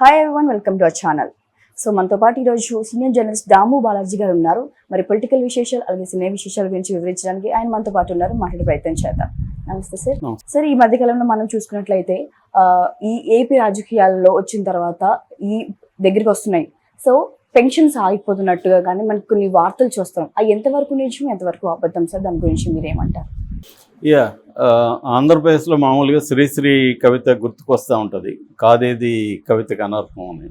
Hi everyone welcome to our channel so మనతో పాటు ఈరోజు సీనియర్ జర్నలిస్ట్ దాము బాలాజీ గారు ఉన్నారు. మరి పొలిటికల్ విశేషాలు అలాగే సినిమా విశేషాల గురించి వివరించడానికి ఆయన మనతో పాటు ఉన్నారు. మాట్లాడే ప్రయత్నం చేద్దాం. నమస్తే సార్. సార్ ఈ మధ్య కాలంలో మనం చూసుకున్నట్లయితే ఈ ఏపీ రాజకీయాల్లో వచ్చిన తర్వాత ఈ దగ్గరికి వస్తున్నాయి. సో పెన్షన్స్ ఆగిపోతున్నట్టుగా కానీ మనకు కొన్ని వార్తలు చూస్తాం అవి ఎంతవరకు నిజం ఎంతవరకు అబద్ధం సార్? దాని గురించి మీరు ఏమంటారు యా ఆంధ్రప్రదేశ్లో మామూలుగా శ్రీశ్రీ కవిత గుర్తుకొస్తూ ఉంటుంది. కాదేది కవితకు అనర్హం అని.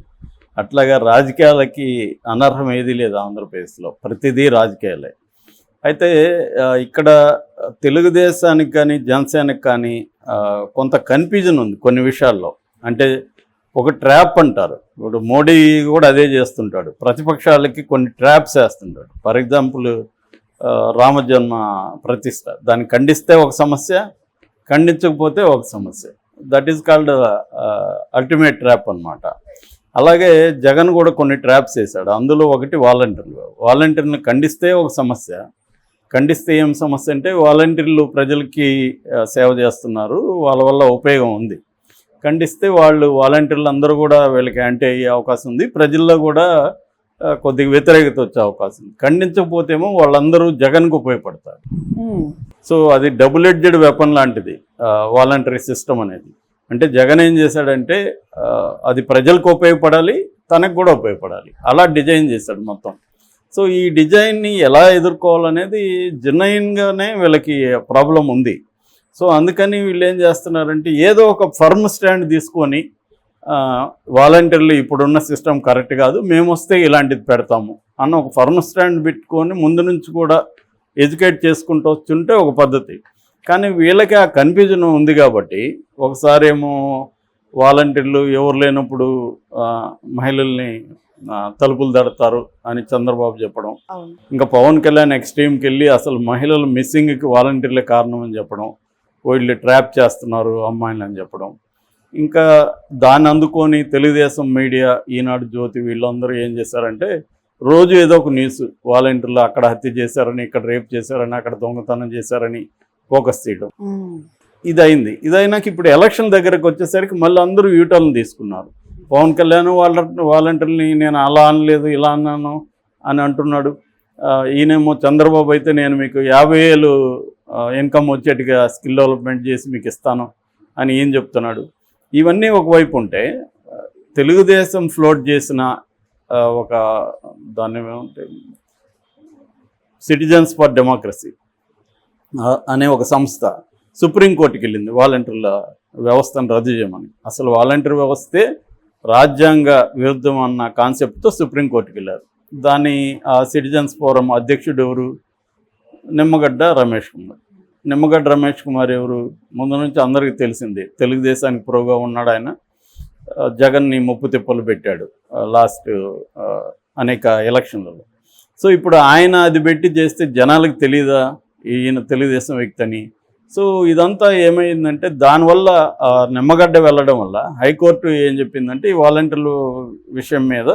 అట్లాగా రాజకీయాలకి అనర్హం ఏదీ లేదు ఆంధ్రప్రదేశ్లో. ప్రతిదీ రాజకీయాలే. అయితే ఇక్కడ తెలుగుదేశానికి కానీ జనసేనకి కానీ కొంత కన్ఫ్యూజన్ ఉంది కొన్ని విషయాల్లో. అంటే ఒక ట్రాప్ అంటారు. ఇప్పుడు మోడీ కూడా అదే చేస్తుంటాడు. ప్రతిపక్షాలకి కొన్ని ట్రాప్స్ వేస్తుంటాడు. ఫర్ ఎగ్జాంపుల్ రామజన్మ ప్రతిష్ట దాన్ని ఖండిస్తే ఒక సమస్య ఖండించకపోతే ఒక సమస్య. That is called ultimate trap అనమాట అలాగే జగన్ కూడా కొన్ని ట్రాప్స్ వేశాడు. అందులో ఒకటి వాలంటీర్లు వాలంటీర్ని ఖండిస్తే ఒక సమస్య. ఖండిస్తే ఏం సమస్య అంటే వాలంటీర్లు ప్రజలకి సేవ చేస్తున్నారు. వాళ్ళ వల్ల ఉపయోగం ఉంది. ఖండిస్తే వాళ్ళు వాలంటీర్లు అందరూ కూడా వీళ్ళకి యాంటీ అయ్యే అవకాశం ఉంది. ప్రజల్లో కూడా కొద్దిగా వ్యతిరేకత వచ్చే అవకాశం. ఖండించకపోతేమో వాళ్ళందరూ జగన్కు ఉపయోగపడతారు. సో అది డబుల్ ఎడ్జెడ్ వెపన్ లాంటిది వాలంటరీ సిస్టమ్ అనేది. అంటే జగన్ ఏం చేశాడంటే అది ప్రజలకు ఉపయోగపడాలి తనకు కూడా ఉపయోగపడాలి. అలా డిజైన్ చేశాడు మొత్తం. సో ఈ డిజైన్ని ఎలా ఎదుర్కోవాలనేది జెన్యున్గానే వీళ్ళకి ప్రాబ్లం ఉంది. సో అందుకని వీళ్ళు ఏం చేస్తున్నారంటే ఏదో ఒక ఫర్మ్ స్టాండ్ తీసుకొని వాలంటీర్లు ఇప్పుడున్న సిస్టమ్ కరెక్ట్ కాదు. మేము వస్తే ఇలాంటిది పెడతాము అన్న ఒక ఫర్మ్ స్టాండ్ పెట్టుకొని ముందు నుంచి కూడా ఎడ్యుకేట్ చేసుకుంటూ వచ్చుంటే ఒక పద్ధతి. కానీ వీళ్ళకి ఆ కన్ఫ్యూజన్ ఉంది కాబట్టి ఒకసారి ఏమో వాలంటీర్లు ఎవరు లేనప్పుడు మహిళల్ని తలుపులు దడతారు అని చంద్రబాబు చెప్పడం. ఇంకా పవన్ కళ్యాణ్ ఎక్స్ట్రీమ్కి వెళ్ళి అసలు మహిళలు మిస్సింగ్కి వాలంటీర్లే కారణం అని చెప్పడం. వీళ్ళు ట్రాప్ చేస్తున్నారు అమ్మాయిలు అని చెప్పడం. ఇంకా దాన్ని అందుకొని తెలుగుదేశం మీడియా ఈనాడు జ్యోతి వీళ్ళందరూ ఏం చేశారంటే రోజు ఏదో ఒక న్యూస్ వాలంటీర్లు అక్కడ హత్య చేశారని ఇక్కడ రేప్ చేశారని అక్కడ దొంగతనం చేశారని ఫోకస్ చేయడం. మ్మ్. ఇది అయింది ఇది అయినాక ఇప్పుడు ఎలక్షన్ దగ్గరకు వచ్చేసరికి మళ్ళీ అందరూ యూటర్న్ తీసుకున్నారు. పవన్ కళ్యాణ్ వాళ్ళ వాలంటీర్ని నేను అలా అనలేదు ఇలా అన్నాను అని అంటున్నాడు. ఈయనేమో చంద్రబాబు అయితే నేను మీకు యాభై వేలు ఇన్కమ్ వచ్చేట్టుగా స్కిల్ డెవలప్మెంట్ చేసి మీకు ఇస్తాను అని ఏం చెప్తున్నాడు. ఇవన్నీ ఒకవైపు ఉంటే తెలుగుదేశం ఫ్లోట్ చేసిన ఒక దాన్ని ఏమంటే సిటిజన్స్ ఫర్ డెమోక్రసీ అనే ఒక సంస్థ సుప్రీంకోర్టుకి వెళ్ళింది. వాలంటీర్ల వ్యవస్థను రద్దు చేయమని. అసలు వాలంటీర్ వ్యవస్థే రాజ్యాంగ విరుద్ధం అన్న కాన్సెప్ట్తో సుప్రీంకోర్టుకి వెళ్ళారు. దాని ఆ సిటిజన్స్ ఫోరం అధ్యక్షుడు ఎవరు? నిమ్మగడ్డ రమేష్ కుమార్. నిమ్మగడ్డ రమేష్ కుమార్ ఎవరు? ముందు నుంచి అందరికీ తెలిసిందే. తెలుగుదేశానికి ప్రోగా ఉన్నాడు ఆయన. జగన్ని ముప్పు తిప్పలు పెట్టాడు లాస్ట్ అనేక ఎలక్షన్లలో. సో ఇప్పుడు ఆయన అది పెట్టి చేస్తే జనాలకు తెలియదా ఈయన తెలుగుదేశం వ్యక్తి అని. సో ఇదంతా ఏమైందంటే దానివల్ల నిమ్మగడ్డ వెళ్ళడం వల్ల హైకోర్టు ఏం చెప్పిందంటే ఈ వాలంటీర్లు విషయం మీద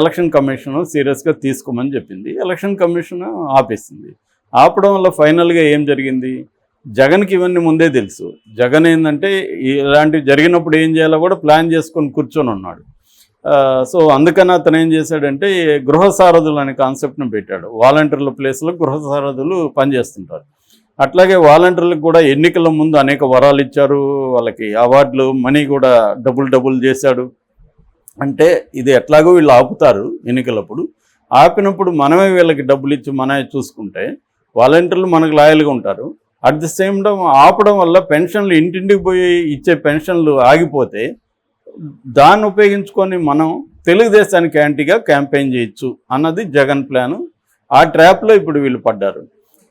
ఎలక్షన్ కమిషన్ సీరియస్గా తీసుకోమని చెప్పింది. ఎలక్షన్ కమిషన్ ఆపేసింది. ఆపడం వల్ల ఫైనల్గా ఏం జరిగింది? జగన్కి ఇవన్నీ ముందే తెలుసు. జగన్ ఏంటంటే ఇలాంటివి జరిగినప్పుడు ఏం చేయాలో కూడా ప్లాన్ చేసుకొని కూర్చొని ఉన్నాడు. సో అందుకని అతను ఏం చేశాడంటే గృహ సారథులు అనే కాన్సెప్ట్ని పెట్టాడు. వాలంటీర్ల ప్లేస్లో గృహ సారథులు పనిచేస్తుంటారు. అట్లాగే వాలంటీర్లకు కూడా ఎన్నికల ముందు అనేక వరాలు ఇచ్చారు. వాళ్ళకి అవార్డులు మనీ కూడా డబుల్ డబుల్ చేశాడు. అంటే ఇది ఎట్లాగో వీళ్ళు ఆపుతారు ఎన్నికలప్పుడు. ఆపినప్పుడు మనమే వీళ్ళకి డబ్బులు ఇచ్చి మనమే చూసుకుంటే వాలంటీర్లు మనకు లాయల్గా ఉంటారు. అట్ ది సేమ్ టైం ఆపడం వల్ల పెన్షన్లు ఇంటింటికి పోయి ఇచ్చే పెన్షన్లు ఆగిపోతే దాన్ని ఉపయోగించుకొని మనం తెలుగుదేశానికి యాంటీగా క్యాంపెయిన్ చేయొచ్చు అన్నది జగన్ ప్లాను. ఆ ట్రాప్లో ఇప్పుడు వీళ్ళు పడ్డారు.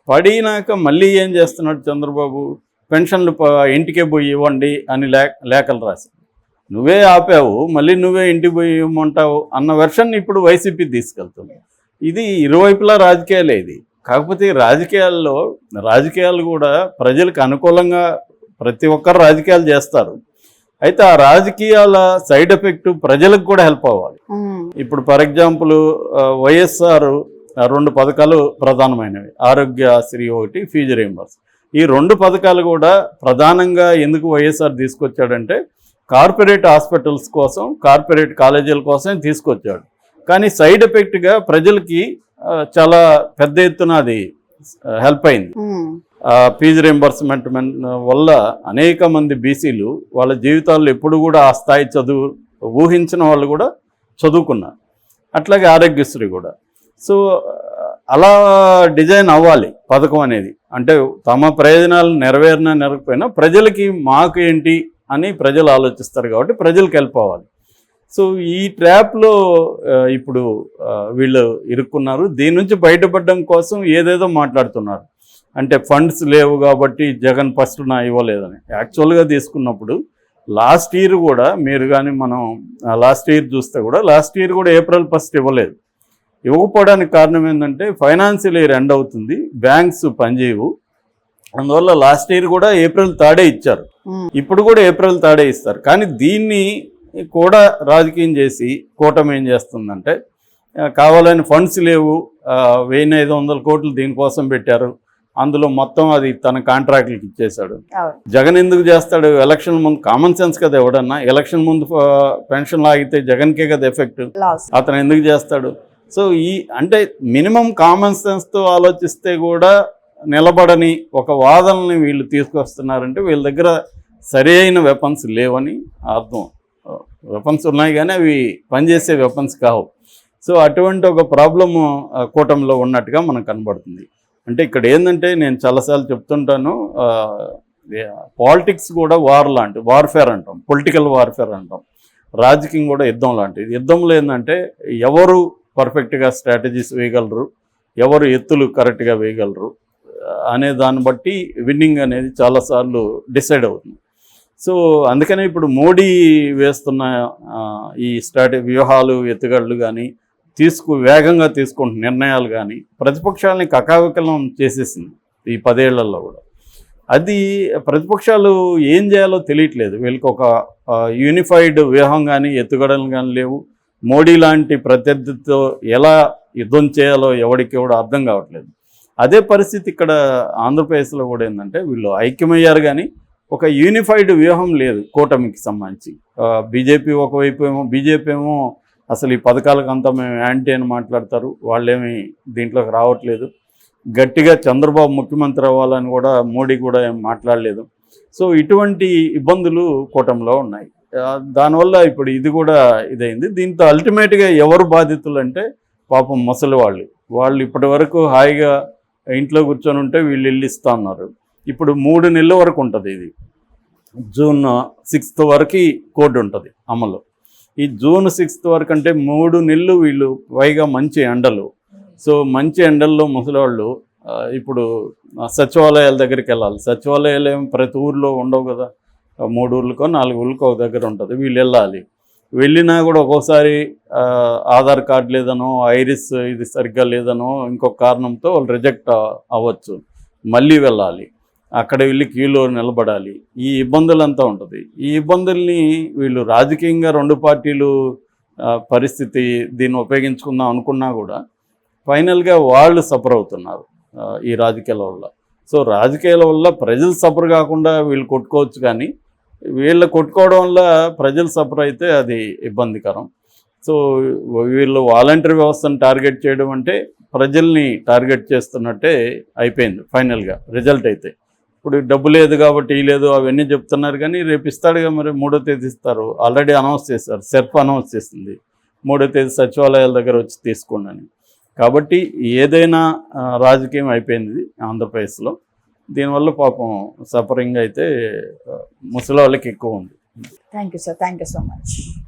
పడినాక మళ్ళీ ఏం చేస్తున్నాడు చంద్రబాబు? పెన్షన్లు ఇంటికే పోయి ఇవ్వండి అని లే లేఖలు రాసి నువ్వే ఆపావు మళ్ళీ నువ్వే ఇంటికి పోయి ఇవ్వమంటావు అన్న వెర్షన్ ఇప్పుడు వైసీపీ తీసుకెళ్తుంది. ఇది ఇరువైపులా రాజకీయాలే ఇది. కాకపోతే రాజకీయాల్లో రాజకీయాలు కూడా ప్రజలకు అనుకూలంగా ప్రతి ఒక్కరు రాజకీయాలు చేస్తారు. అయితే ఆ రాజకీయాల సైడ్ ఎఫెక్ట్ ప్రజలకు కూడా హెల్ప్ అవ్వాలి. ఇప్పుడు ఫర్ ఎగ్జాంపుల్ వైఎస్ఆర్ రెండు పథకాలు ప్రధానమైనవి. ఆరోగ్యశ్రీ ఒకటి ఫీజు రీంబర్స్ ఈ రెండు పథకాలు కూడా ప్రధానంగా ఎందుకు వైఎస్ఆర్ తీసుకొచ్చాడంటే కార్పొరేట్ హాస్పిటల్స్ కోసం కార్పొరేట్ కాలేజీల కోసం తీసుకొచ్చాడు. కానీ సైడ్ ఎఫెక్ట్గా ప్రజలకి చాలా పెద్ద ఎత్తున అది హెల్ప్ అయింది. ఫీజు రింబర్స్మెంట్ వల్ల అనేక మంది బీసీలు వాళ్ళ జీవితాల్లో ఎప్పుడు కూడా ఆ స్థాయి చదువు ఊహించిన వాళ్ళు కూడా చదువుకున్నారు. అట్లాగే ఆరోగ్యశ్రీ కూడా. సో అలా డిజైన్ అవ్వాలి పథకం అనేది. అంటే తమ ప్రయోజనాలు నెరవేరినా నెరకపోయినా ప్రజలకి మాకు ఏంటి అని ప్రజలు ఆలోచిస్తారు కాబట్టి ప్రజలకు హెల్ప్ అవ్వాలి. సో ఈ ట్రాప్లో ఇప్పుడు వీళ్ళు ఇరుక్కున్నారు. దీని నుంచి బయటపడడం కోసం ఏదేదో మాట్లాడుతున్నారు. అంటే ఫండ్స్ లేవు కాబట్టి జగన్ ఫస్ట్ నా ఇవ్వలేదని. యాక్చువల్గా తీసుకున్నప్పుడు లాస్ట్ ఇయర్ కూడా మీరు కానీ మనం లాస్ట్ ఇయర్ చూస్తే కూడా లాస్ట్ ఇయర్ కూడా ఏప్రిల్ ఫస్ట్ ఇవ్వలేదు. ఇవ్వకపోవడానికి కారణం ఏంటంటే ఫైనాన్షియల్ ఇయర్ ఎండ్ అవుతుంది. బ్యాంక్స్ పనిచేయవు. అందువల్ల లాస్ట్ ఇయర్ కూడా ఏప్రిల్ థర్డే ఇచ్చారు. ఇప్పుడు కూడా ఏప్రిల్ థర్డే ఇస్తారు. కానీ దీన్ని కూడా రాజకీయం చేసి కూటమి ఏం చేస్తుందంటే కావాలని ఫండ్స్ లేవు వెయ్యి ఐదు వందల కోట్లు దీనికోసం పెట్టారు. అందులో మొత్తం అది తన కాంట్రాక్టులకు ఇచ్చేశాడు. జగన్ ఎందుకు చేస్తాడు? ఎలక్షన్ ముందు కామన్ సెన్స్ కదా ఎవడన్నా? ఎలక్షన్ ముందు పెన్షన్ లాగితే జగన్కే కదా ఎఫెక్ట్. అతను ఎందుకు చేస్తాడు? సో ఈ అంటే మినిమం కామన్ సెన్స్తో ఆలోచిస్తే కూడా నిలబడని ఒక వాదనని వీళ్ళు తీసుకొస్తున్నారంటే వీళ్ళ దగ్గర సరి అయిన వెపన్స్ లేవని అర్థం. వెపన్స్ ఉన్నాయి కానీ అవి పనిచేసే వెపన్స్ కావు. సో అటువంటి ఒక ప్రాబ్లము కూటమిలో ఉన్నట్టుగా మనకు కనబడుతుంది. అంటే ఇక్కడ ఏంటంటే నేను చాలాసార్లు చెప్తుంటాను పాలిటిక్స్ కూడా వార్ లాంటి వార్ఫేర్ అంటాం పొలిటికల్ వార్ఫేర్ అంటాం. రాజకీయం కూడా యుద్ధం లాంటిది. యుద్ధంలో ఏంటంటే ఎవరు పర్ఫెక్ట్గా స్ట్రాటజీస్ వేయగలరు ఎవరు ఎత్తులు కరెక్ట్గా వేయగలరు అనే దాన్ని బట్టి విన్నింగ్ అనేది చాలాసార్లు డిసైడ్ అవుతుంది. సో అందుకనే ఇప్పుడు మోడీ వేస్తున్న ఈ స్ట్రాటజీ వ్యూహాలు ఎత్తుగడలు కానీ తీసుకు వేగంగా తీసుకుంటున్న నిర్ణయాలు కానీ ప్రతిపక్షాలని కకావికలం చేసేసింది ఈ పదేళ్ళలో కూడా. అది ప్రతిపక్షాలు ఏం చేయాలో తెలియట్లేదు. వీళ్ళకి ఒక యూనిఫైడ్ వ్యూహం కానీ ఎత్తుగడలు కానీ లేవు. మోడీ లాంటి ప్రత్యర్థితో ఎలా యుద్ధం చేయాలో ఎవరికి కూడా అర్థం కావట్లేదు. అదే పరిస్థితి ఇక్కడ ఆంధ్రప్రదేశ్లో కూడా ఏంటంటే వీళ్ళు ఐక్యమయ్యారు కానీ ఒక యూనిఫైడ్ వ్యూహం లేదు కూటమికి సంబంధించి. బీజేపీ ఒకవైపు ఏమో బీజేపీ ఏమో అసలు ఈ పథకాలకు అంతా మేము యాంటీ అని మాట్లాడతారు వాళ్ళేమి దీంట్లోకి రావట్లేదు. గట్టిగా చంద్రబాబు ముఖ్యమంత్రి అవ్వాలని కూడా మోడీ కూడా ఏం మాట్లాడలేదు. సో ఇటువంటి ఇబ్బందులు కూటమిలో ఉన్నాయి. దానివల్ల ఇప్పుడు ఇది కూడా ఇదైంది. దీంతో అల్టిమేట్గా ఎవరు బాధితులు అంటే పాపం ముసలి వాళ్ళు వాళ్ళు ఇప్పటి వరకు హాయిగా ఇంట్లో కూర్చొని ఉంటే వీళ్ళు ఇల్లు ఇస్తా ఉన్నారు ఇప్పుడు మూడు నెలల వరకు ఉంటుంది ఇది. జూన్ సిక్స్త్ వరకు కోడ్ ఉంటుంది అమలు. ఈ జూన్ సిక్స్త్ వరకు అంటే మూడు నెలలు వీళ్ళు పైగా మంచి ఎండలు. సో మంచి ఎండల్లో ముసలివాళ్ళు ఇప్పుడు సచివాలయాల దగ్గరికి వెళ్ళాలి. సచివాలయాలు ఏం ప్రతి ఊర్లో ఉండవు కదా. మూడు ఊర్లకో నాలుగు ఊర్లకో ఒక దగ్గర ఉంటుంది. వీళ్ళు వెళ్ళాలి. వెళ్ళినా కూడా ఒక్కోసారి ఆధార్ కార్డు లేదనో ఐరిస్ ఇది సరిగ్గా లేదనో ఇంకొక కారణంతో వాళ్ళు రిజెక్ట్ అవ్వచ్చు. మళ్ళీ వెళ్ళాలి. అక్కడ వెళ్ళి క్యూలో నిలబడాలి. ఈ ఇబ్బందులంతా ఉంటుంది. ఈ ఇబ్బందుల్ని వీళ్ళు రాజకీయంగా రెండు పార్టీలు పరిస్థితి దీన్ని ఉపయోగించుకుందాం అనుకున్నా కూడా ఫైనల్గా వాళ్ళు సఫర్ అవుతున్నారు ఈ రాజకీయాల వల్ల. సో రాజకీయాల వల్ల ప్రజలు సఫర్ కాకుండా వీళ్ళు కొట్టుకోవచ్చు కానీ వీళ్ళు కొట్టుకోవడం వల్ల ప్రజలు సఫర్ అయితే అది ఇబ్బందికరం. సో వీళ్ళు వాలంటరీ వ్యవస్థను టార్గెట్ చేయడం అంటే ప్రజల్ని టార్గెట్ చేస్తున్నట్టే అయిపోయింది ఫైనల్గా రిజల్ట్ అయితే. ఇప్పుడు డబ్బు లేదు కాబట్టి లేదు అవన్నీ చెప్తున్నారు కానీ రేపు ఇస్తాడుగా మరి మూడో తేదీ ఇస్తారు. ఆల్రెడీ అనౌన్స్ చేశారు. సెర్ఫ్ అనౌన్స్ చేసింది. మూడో తేదీ సచివాలయాల దగ్గర వచ్చి తీసుకోండి అని. కాబట్టి ఏదైనా రాజకీయం అయిపోయింది ఆంధ్రప్రదేశ్లో. దీనివల్ల పాపం సఫరింగ్ అయితే ముసలి వాళ్ళకి ఎక్కువ ఉంది. Thank you sir thank you so much